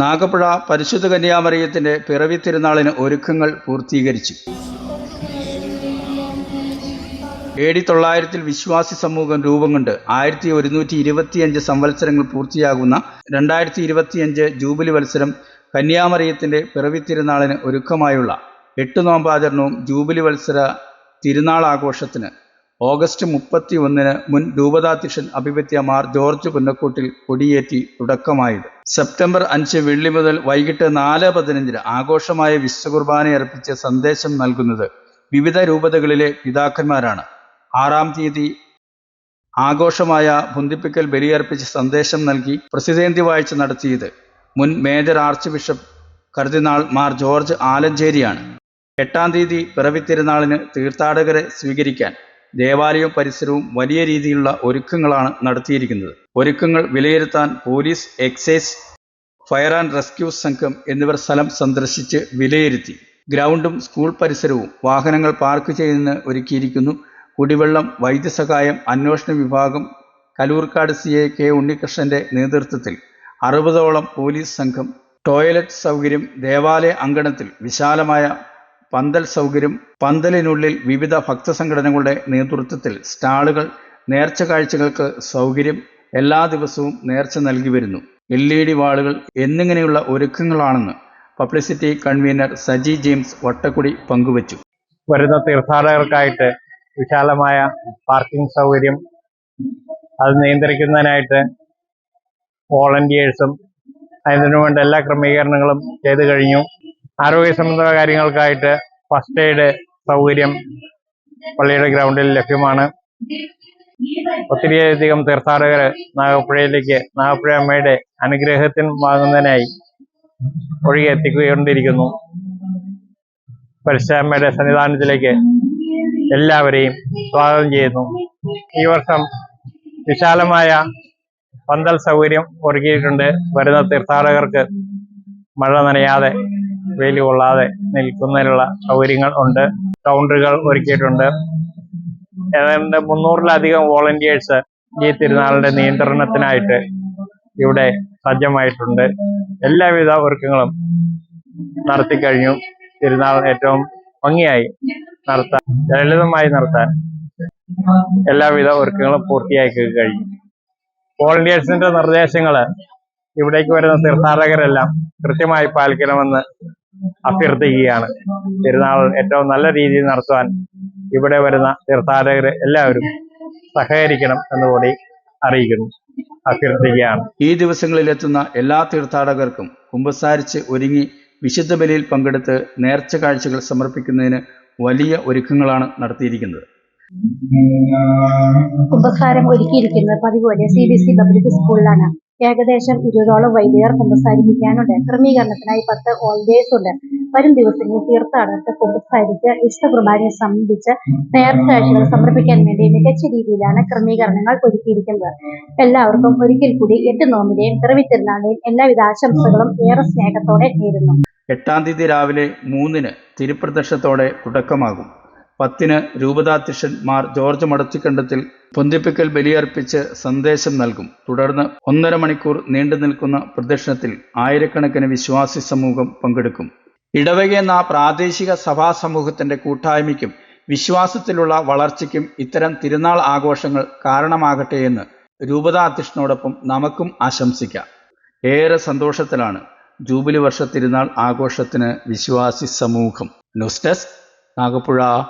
നാഗപ്പുഴ പരിശുദ്ധ കന്യാമറിയത്തിന്റെ പിറവി തിരുനാളിന് ഒരുക്കങ്ങൾ പൂർത്തീകരിച്ചു. എ ഡി തൊള്ളായിരത്തിൽ വിശ്വാസി സമൂഹം രൂപം കൊണ്ട് ആയിരത്തി ഒരുന്നൂറ്റി ഇരുപത്തിയഞ്ച് സംവത്സരങ്ങൾ പൂർത്തിയാകുന്ന രണ്ടായിരത്തി ഇരുപത്തിയഞ്ച് ജൂബിലി മത്സരം കന്യാമറിയത്തിന്റെ പിറവി തിരുനാളിന് ഒരുക്കമായുള്ള എട്ട് നോമ്പാചരണവും ജൂബിലി വത്സര തിരുനാൾ ആഘോഷത്തിന് ഓഗസ്റ്റ് മുപ്പത്തി ഒന്നിന് മുൻ രൂപതാധ്യക്ഷൻ അഭിപത്യ മാർ ജോർജ് പുന്നക്കൂട്ടിൽ കൊടിയേറ്റി തുടക്കമായത്. സെപ്റ്റംബർ അഞ്ച് വെള്ളി മുതൽ വൈകിട്ട് നാല് പതിനഞ്ചിന് ആഘോഷമായ വിശ്വകുർബാന അർപ്പിച്ച് സന്ദേശം നൽകുന്നത് വിവിധ രൂപതകളിലെ പിതാക്കന്മാരാണ്. ആറാം തീയതി ആഘോഷമായ ബുന്തിപ്പിക്കൽ ബലിയർപ്പിച്ച് സന്ദേശം നൽകി പ്രസിദ്ധേന്തി വാഴ്ച നടത്തിയത് മുൻ മേജർ ആർച്ച് ബിഷപ്പ് കർദിനാൾ മാർ ജോർജ് ആലഞ്ചേരിയാണ്. എട്ടാം തീയതി പിറവിത്തിരുന്നാളിന് തീർത്ഥാടകരെ സ്വീകരിക്കാൻ ദേവാലയവും പരിസരവും വലിയ രീതിയിലുള്ള ഒരുക്കങ്ങളാണ് നടത്തിയിരിക്കുന്നത്. ഒരുക്കങ്ങൾ വിലയിരുത്താൻ police excise fire and rescue സംഘം എന്നിവർ സ്ഥലം സന്ദർശിച്ച് വിലയിരുത്തി. ഗ്രൗണ്ടും സ്കൂൾ പരിസരവും വാഹനങ്ങൾ പാർക്ക് ചെയ്യുന്ന ഒരുക്കിയിരിക്കുന്നു. കുടിവെള്ളം വൈദ്യസഹായം അന്വേഷണ വിഭാഗം കലൂർക്കാട് സി എ കെ ഉണ്ണികൃഷ്ണന്റെ നേതൃത്വത്തിൽ അറുപതോളം പോലീസ് സംഘം ടോയ്ലറ്റ് സൗകര്യം ദേവാലയ അങ്കണത്തിൽ വിശാലമായ പന്തൽ സൗകര്യം പന്തലിനുള്ളിൽ വിവിധ ഭക്തസംഘടനകളുടെ നേതൃത്വത്തിൽ സ്റ്റാളുകൾ നേർച്ച കാഴ്ചകൾക്ക് സൗകര്യം എല്ലാ ദിവസവും നേർച്ച നൽകി വരുന്നു. എൽ ഇ ഡി വാളുകൾ എന്നിങ്ങനെയുള്ള ഒരുക്കങ്ങളാണെന്ന് publicity convener Saji James Vattakkudy പങ്കുവച്ചു. വരുന്ന തീർത്ഥാടകർക്കായിട്ട് വിശാലമായ പാർക്കിംഗ് സൗകര്യം അത് നിയന്ത്രിക്കുന്നതിനായിട്ട് വോളണ്ടിയേഴ്സും അതിനു വേണ്ട എല്ലാ ക്രമീകരണങ്ങളും ചെയ്തു കഴിഞ്ഞു. ആരോഗ്യ സംബന്ധമായ കാര്യങ്ങൾക്കായിട്ട് ഫസ്റ്റ് എയ്ഡ് സൗകര്യം പള്ളിയുടെ ഗ്രൗണ്ടിൽ ലഭ്യമാണ്. ഒത്തിരിയധികം തീർത്ഥാടകർ നാഗപ്പുഴയിലേക്ക് നാഗപ്പുഴ അമ്മയുടെ അനുഗ്രഹത്തിന് വാങ്ങുന്നതിനായി ഒഴുകി എത്തിക്കൊണ്ടിരിക്കുന്നു. പരിശുദ്ധമ്മയുടെ സന്നിധാനത്തിലേക്ക് എല്ലാവരെയും സ്വാഗതം ചെയ്യുന്നു. ഈ വർഷം വിശാലമായ പന്തൽ സൗകര്യം ഒരുക്കിയിട്ടുണ്ട്. വരുന്ന തീർത്ഥാടകർക്ക് മഴ നനയാതെ വെയിൽ കൊള്ളാതെ നിൽക്കുന്നതിനുള്ള സൗകര്യങ്ങൾ ഉണ്ട്. കൗണ്ടറുകൾ ഒരുക്കിയിട്ടുണ്ട്. ഏതാണ്ട് മുന്നൂറിലധികം വോളണ്ടിയേഴ്സ് ഈ തിരുനാളിന്റെ നിയന്ത്രണത്തിനായിട്ട് ഇവിടെ സജ്ജമായിട്ടുണ്ട്. എല്ലാവിധ ഒരുക്കങ്ങളും നടത്തി കഴിഞ്ഞു തിരുനാൾ ഏറ്റവും ഭംഗിയായി നടത്താൻ ലളിതമായി നടത്താൻ എല്ലാവിധ ഒരുക്കങ്ങളും പൂർത്തിയാക്കി കഴിഞ്ഞു. വോളണ്ടിയേഴ്സിന്റെ നിർദ്ദേശങ്ങൾ ഇവിടേക്ക് വരുന്ന തീർത്ഥാടകരെല്ലാം കൃത്യമായി പാലിക്കണമെന്ന് അഭ്യർത്ഥിക്കുകയാണ്. തിരുനാൾ ഏറ്റവും നല്ല രീതിയിൽ നടത്തുവാൻ ഇവിടെ വരുന്ന തീർത്ഥാടകർ എല്ലാവരും സഹകരിക്കണം എന്നുകൂടി അറിയിക്കുന്നു അഭ്യർത്ഥിക്കുകയാണ്. ഈ ദിവസങ്ങളിൽ എത്തുന്ന എല്ലാ തീർത്ഥാടകർക്കും കുമ്പസാരിച്ച് ഒരുങ്ങി വിശുദ്ധ ബലിയിൽ പങ്കെടുത്ത് നേർച്ച കാഴ്ചകൾ സമർപ്പിക്കുന്നതിന് വലിയ ഒരുക്കങ്ങളാണ് നടത്തിയിരിക്കുന്നത്. കുമ്പസാരം ഒരുക്കിയിരിക്കുന്നത് പതിവ് പോലെ സി ബി സി പബ്ലിക് സ്കൂളിലാണ്. ഏകദേശം ഇരുപതോളം വൈദികർ കുമ്പസാരിപ്പിക്കാനുണ്ട്. ക്രമീകരണത്തിനായി പത്ത് ഓൾഡേഴ്സ് ഉണ്ട്. വരും ദിവസങ്ങളിൽ തീർത്ഥാടകർക്ക് കുമ്പസാരിച്ച് ഇഷ്ടകുർബാനയെ സംബന്ധിച്ച് നേർക്കാഴ്ചകൾ സമർപ്പിക്കാൻ വേണ്ടി മികച്ച രീതിയിലാണ് ക്രമീകരണങ്ങൾ ഒരുക്കിയിരിക്കുന്നത്. എല്ലാവർക്കും ഒരിക്കൽ കൂടി എട്ട് നോമിലെയും പിറവി തിരുനാളിന്റെയും എല്ലാവിധ ആശംസകളും ഏറെ സ്നേഹത്തോടെ നേരുന്നു. എട്ടാം തീയതി രാവിലെ മൂന്നിന് തിരുപ്രദക്ഷത്തോടെ തുടക്കമാകും. പത്തിന് രൂപതാധ്യക്ഷൻ മാർ ജോർജ് മടത്തിക്കണ്ടത്തിൽ പൊന്തിപ്പിക്കൽ ബലിയർപ്പിച്ച് സന്ദേശം നൽകും. തുടർന്ന് ഒന്നര മണിക്കൂർ നീണ്ടു നിൽക്കുന്ന പ്രദക്ഷിണത്തിൽ ആയിരക്കണക്കിന് വിശ്വാസി സമൂഹം പങ്കെടുക്കും. ഇടവക എന്ന പ്രാദേശിക സഭാ സമൂഹത്തിന്റെ കൂട്ടായ്മയ്ക്കും വിശ്വാസത്തിലുള്ള വളർച്ചയ്ക്കും ഇത്തരം തിരുനാൾ ആഘോഷങ്ങൾ കാരണമാകട്ടെ എന്ന് രൂപതാധ്യക്ഷനോടൊപ്പം നമുക്കും ആശംസിക്കാം. ഏറെ സന്തോഷത്തിലാണ് ജൂബിലി വർഷ തിരുനാൾ ആഘോഷത്തിന് വിശ്വാസി സമൂഹം. News desk 哪个不知道？